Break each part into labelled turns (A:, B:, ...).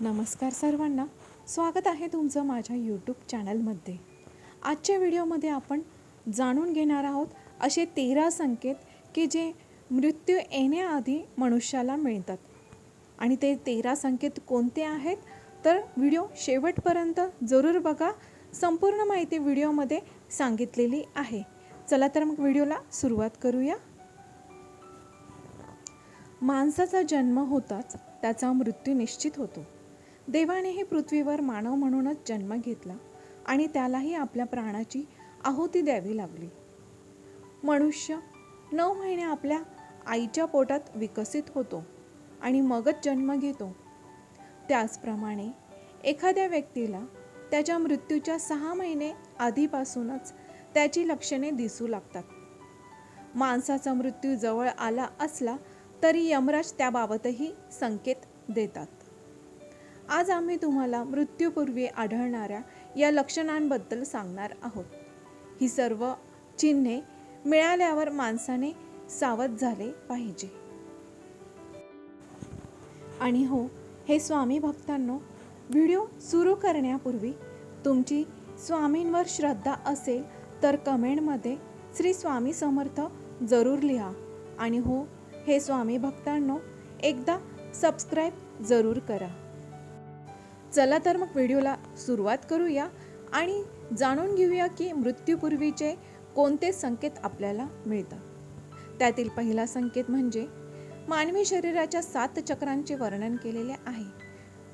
A: नमस्कार सर्वांना. स्वागत आहे तुमचं माझ्या यूट्यूब चॅनलमध्ये आजच्या व्हिडिओमध्ये आपण जाणून घेणार आहोत असे तेरा संकेत की जे मृत्यू येण्याआधी मनुष्याला मिळतात. आणि ते तेरा संकेत कोणते आहेत? तर व्हिडिओ शेवटपर्यंत जरूर बघा. संपूर्ण माहिती व्हिडिओमध्ये सांगितलेली आहे. चला तर मग व्हिडिओला सुरुवात करूया. माणसाचा जन्म होताच त्याचा मृत्यू निश्चित होतो. देवानेही पृथ्वीवर मानव म्हणूनच जन्म घेतला आणि त्यालाही आपल्या प्राणाची आहुती द्यावी लागली. मनुष्य नऊ महिने आपल्या आईच्या पोटात विकसित होतो आणि मगच जन्म घेतो. त्याचप्रमाणे एखाद्या व्यक्तीला त्याच्या मृत्यूच्या सहा महिने आधीपासूनच त्याची लक्षणे दिसू लागतात. माणसाचा मृत्यू जवळ आला असला तरी यमराज त्याबाबतही संकेत देतात. आज आम्ही तुम्हाला मृत्यूपूर्वी आढळणाऱ्या या लक्षणांबद्दल सांगणार आहोत. ही सर्व चिन्हे मिळाल्यावर माणसाने सावध झाले पाहिजे. आणि हो हे स्वामी भक्तांनो व्हिडिओ सुरू करण्यापूर्वी तुमची स्वामींवर श्रद्धा असेल तर कमेंटमध्ये श्री स्वामी समर्थ जरूर लिहा. आणि हो हे स्वामी भक्तांनो एकदा सबस्क्राईब जरूर करा. चला तर मग व्हिडिओला सुरुवात करूया आणि जाणून घेऊया की मृत्यूपूर्वीचे कोणते संकेत आपल्याला मिळतात. त्यातील पहिला संकेत म्हणजे मानवी शरीराच्या सात चक्रांचे वर्णन केलेले आहे.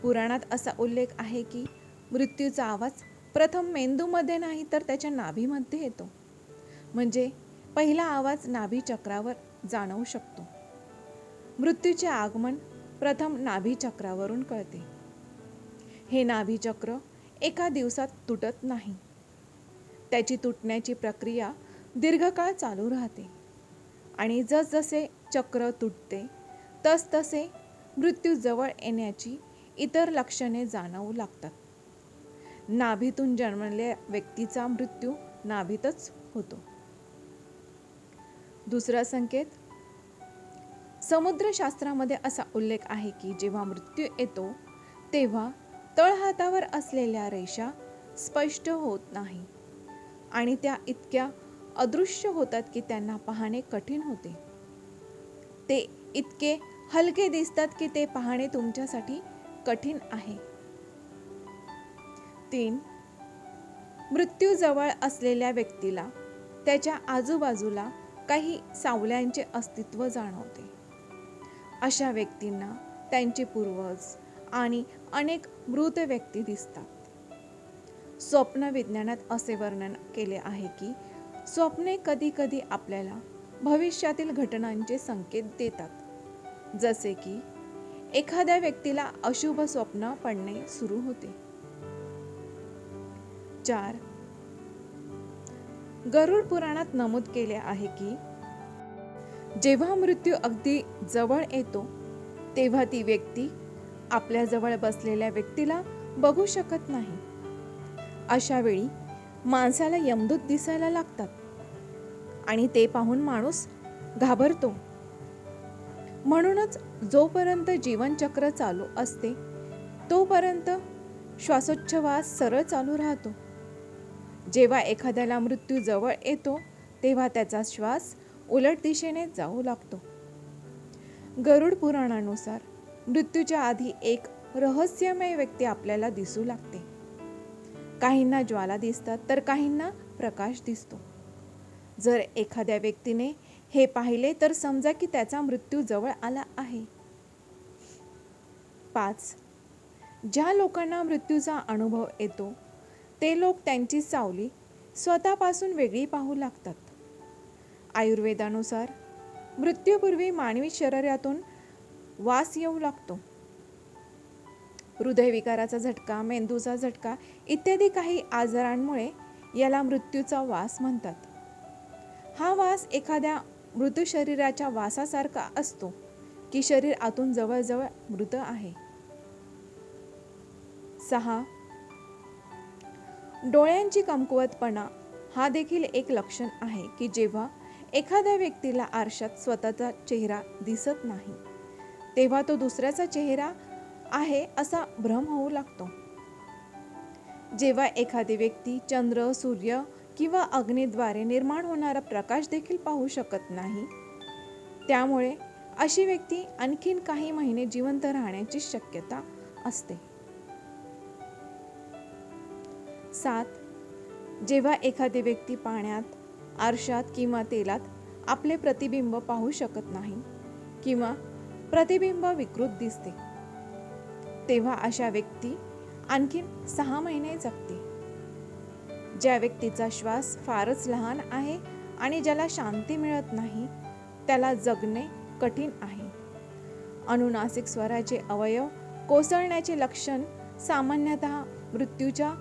A: पुराणात असा उल्लेख आहे की मृत्यूचा आवाज प्रथम मेंदूमध्ये नाही तर त्याच्या नाभीमध्ये येतो. म्हणजे पहिला आवाज नाभी चक्रावर जाणवू शकतो. मृत्यूचे आगमन प्रथम नाभी चक्रावरून कळते. हे नाभीचक्र एका दिवसात तुटत नाही. त्याची तुटण्याची प्रक्रिया दीर्घकाळ चालू राहते आणि जसजसे चक्र तुटते तसतसे मृत्यू जवळ येण्याची इतर लक्षणे जाणवू लागतात. नाभीतून जन्मलेल्या व्यक्तीचा मृत्यू नाभीतच होतो. दुसरा संकेत समुद्रशास्त्रामध्ये असा उल्लेख आहे की जेव्हा मृत्यू येतो तेव्हा तळहातावर असलेल्या रेषा स्पष्ट होत नाही. आणि त्या इतक्या अदृश्य होतात की त्यांना पाहणे कठीण होते. ते इतके हलके दिसतात की ते पाहणे तुमच्यासाठी कठीण आहे. तीन मृत्यू जवळ असलेल्या व्यक्तीला त्याच्या आजूबाजूला काही सावल्यांचे अस्तित्व जाणवते. अशा व्यक्तींना त्यांचे पूर्वज आणि अनेक मृत व्यक्ती दिसतात. स्वप्न विज्ञानात असे वर्णन केले आहे की स्वप्ने कधी कधी आपल्याला भविष्यातील घटनांचे संकेत देतात. जसे की एखाद्या व्यक्तीला अशुभ स्वप्न पडणे सुरू होते. चार. गरुड पुराणात नमूद केले आहे की जेव्हा मृत्यू अगदी जवळ येतो तेव्हा ती व्यक्ती आपल्या जवळ बसलेल्या व्यक्तीला बघू शकत नाही. अशा वेळी माणसाला यमदूत दिसायला लागतात आणि ते पाहून माणूस घाबरतो. म्हणूनच जोपर्यंत जीवनचक्र चालू असते तोपर्यंत श्वासोच्छवास सरळ चालू राहतो. जेव्हा एखाद्याला मृत्यू जवळ येतो तेव्हा त्याचा श्वास उलट दिशेने जाऊ लागतो. गरुड पुराणानुसार मृत्यूच्या आधी एक रहस्यमय व्यक्ती आपल्याला दिसू लागते. काहींना ज्वाला दिसतात तर काहींना प्रकाश दिसतो. जर एखाद्या व्यक्तीने हे पाहिले तर समजा की त्याचा मृत्यू जवळ आला आहे. पाच. ज्या लोकांना मृत्यूचा अनुभव येतो ते लोक त्यांची सावली स्वतःपासून वेगळी पाहू लागतात. आयुर्वेदानुसार मृत्यूपूर्वी मानवी शरीरातून वास येऊ लागतो. हृदयविकाराचा झटका मेंदूचा झटका इत्यादी काही आजारांमुळे याला मृत्यूचा वास म्हणतात. हा वास एखाद्या मृत शरीराच्या वासासारखा असतो की शरीर आतून जवळजवळ मृत आहे. सहा. डोळ्यांची कमकुवतपणा हा देखील एक लक्षण आहे की जेव्हा एखाद्या व्यक्तीला आरशात स्वतःचा चेहरा दिसत नाही. तेव्हा तो दुसऱ्याचा चेहरा आहे असा भ्रम होऊ लागतो. जेव्हा एखादी व्यक्ती चंद्र सूर्य किंवा अग्नीद्वारे निर्माण होणारा प्रकाश देखील पाहू शकत नाही त्यामुळे अशी व्यक्ती आणखीन काही महिने जिवंत राहण्याची शक्यता असते. सात. जेव्हा एखादी व्यक्ती पाण्यात आरशात किंवा तेलात आपले प्रतिबिंब पाहू शकत नाही किंवा प्रतिबिंब विकृत दिसते. तेव्हा अशा व्यक्ती आणखीन सहा महिने जगते ज्या व्यक्तीचा श्वास फारच लहान आहे आणि ज्याला शांती मिळत नाही त्याला जगणे कठीण आहे. अनुनासिक स्वराचे अवयव कोसळण्याचे लक्षण सामान्यतः मृत्यूच्या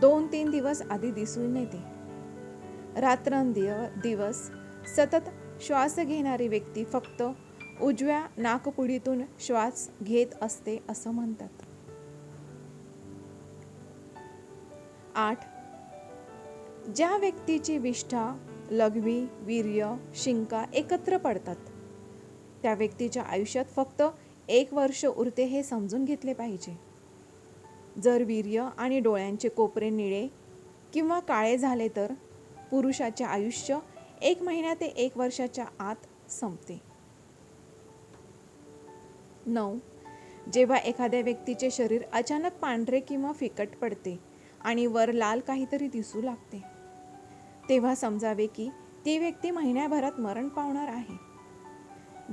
A: दोन तीन दिवस आधी दिसून येते. रात्रंदिव दिवस सतत श्वास घेणारी व्यक्ती फक्त उजव्या नाकपुडीतून श्वास घेत असते असं म्हणतात. आठ. ज्या व्यक्तीची विष्ठा लघवी वीर्य शिंका एकत्र पडतात त्या व्यक्तीच्या आयुष्यात फक्त एक वर्ष उरते हे समजून घेतले पाहिजे. जर वीर्य आणि डोळ्यांचे कोपरे निळे किंवा काळे झाले तर पुरुषाचे आयुष्य एक महिन्या ते एक वर्षाच्या आत संपते. नऊ. जेव्हा एखाद्या व्यक्तीचे शरीर अचानक पांढरे किंवा फिकट पडते आणि वर लाल काहीतरी दिसू लागते तेव्हा समजावे की ती व्यक्ती महिन्याभरात मरण पावणार आहे.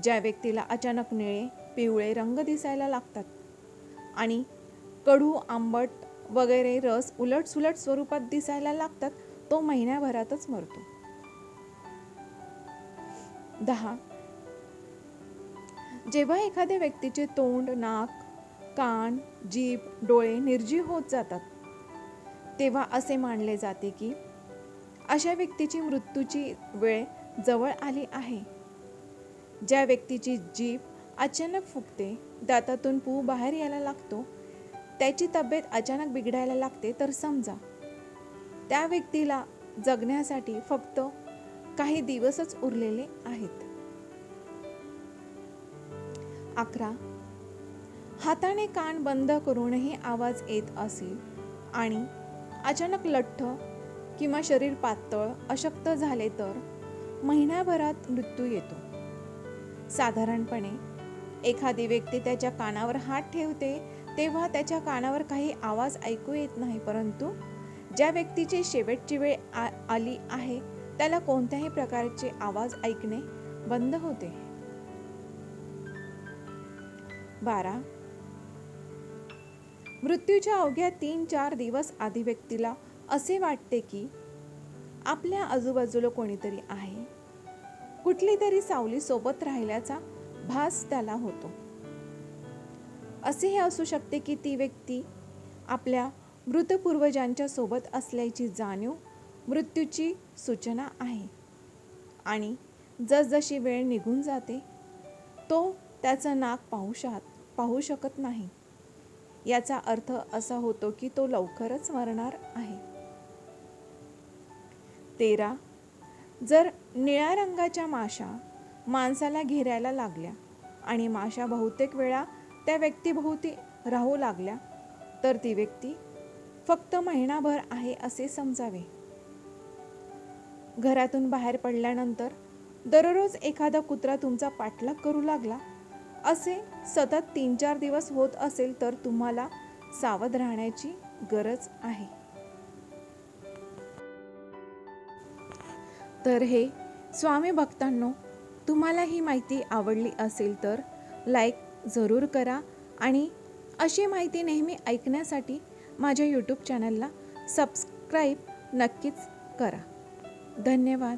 A: ज्या व्यक्तीला अचानक निळे पिवळे रंग दिसायला लागतात आणि कडू आंबट वगैरे रस उलट सुलट स्वरूपात दिसायला लागतात तो महिन्याभरातच मरतो. दहा. जेव्हा एखाद्या व्यक्तीचे तोंड नाक कान जीभ डोळे निर्जीव होत जातात तेव्हा असे मानले जाते की अशा व्यक्तीची मृत्यूची वेळ जवळ आली आहे. ज्या व्यक्तीची जीभ अचानक फुगते दातातून पू बाहेर यायला लागतो त्याची तब्येत अचानक बिघडायला लागते तर समजा त्या व्यक्तीला जगण्यासाठी फक्त काही दिवसच उरलेले आहेत. अकरा. हाताने कान बंद करूनही आवाज येत असेल आणि अचानक लठ्ठ किंवा शरीर पातळ अशक्त झाले तर महिन्याभरात मृत्यू येतो. साधारणपणे एखादी व्यक्ती त्याच्या कानावर हात ठेवते तेव्हा त्याच्या कानावर काही आवाज ऐकू येत नाही परंतु ज्या व्यक्तीची शेवटची वेळ आ आली आहे त्याला कोणत्याही प्रकारचे आवाज ऐकणे बंद होते. बारा. मृत्यूच्या अवघ्या तीन चार दिवस आधी व्यक्तीला असे वाटते की आपल्या आजूबाजूला कोणीतरी आहे. कुठली तरी सावली सोबत राहिल्याचा भास त्याला होतो. असेही असू शकते की ती व्यक्ती आपल्या मृत पूर्वजांच्या सोबत असल्याची जाणीव मृत्यूची सूचना आहे. आणि जसजशी वेळ निघून जाते तो त्याचं नाक पाहू शक पाहू शकत नाही. याचा अर्थ असा होतो की तो लवकरच मरणार आहे. तेरा. जर निळ्या रंगाच्या माशा माणसाला घेरायला लागल्या आणि माशा बहुतेक वेळा त्या व्यक्तीभोवती राहू लागल्या तर ती व्यक्ती फक्त महिनाभर आहे असे समजावे. घरातून बाहेर पडल्यानंतर दररोज एखादा कुत्रा तुमचा पाठलाग करू लागला असे सतत तीन चार दिवस होत असेल तर तुम्हाला सावध राहण्याची गरज आहे. तर हे स्वामी भक्तांनो तुम्हाला ही माहिती आवडली असेल तर लाईक जरूर करा आणि अशी माहिती नेहमी ऐकण्यासाठी माझ्या यूट्यूब चॅनलला सबस्क्राईब नक्कीच करा. धन्यवाद.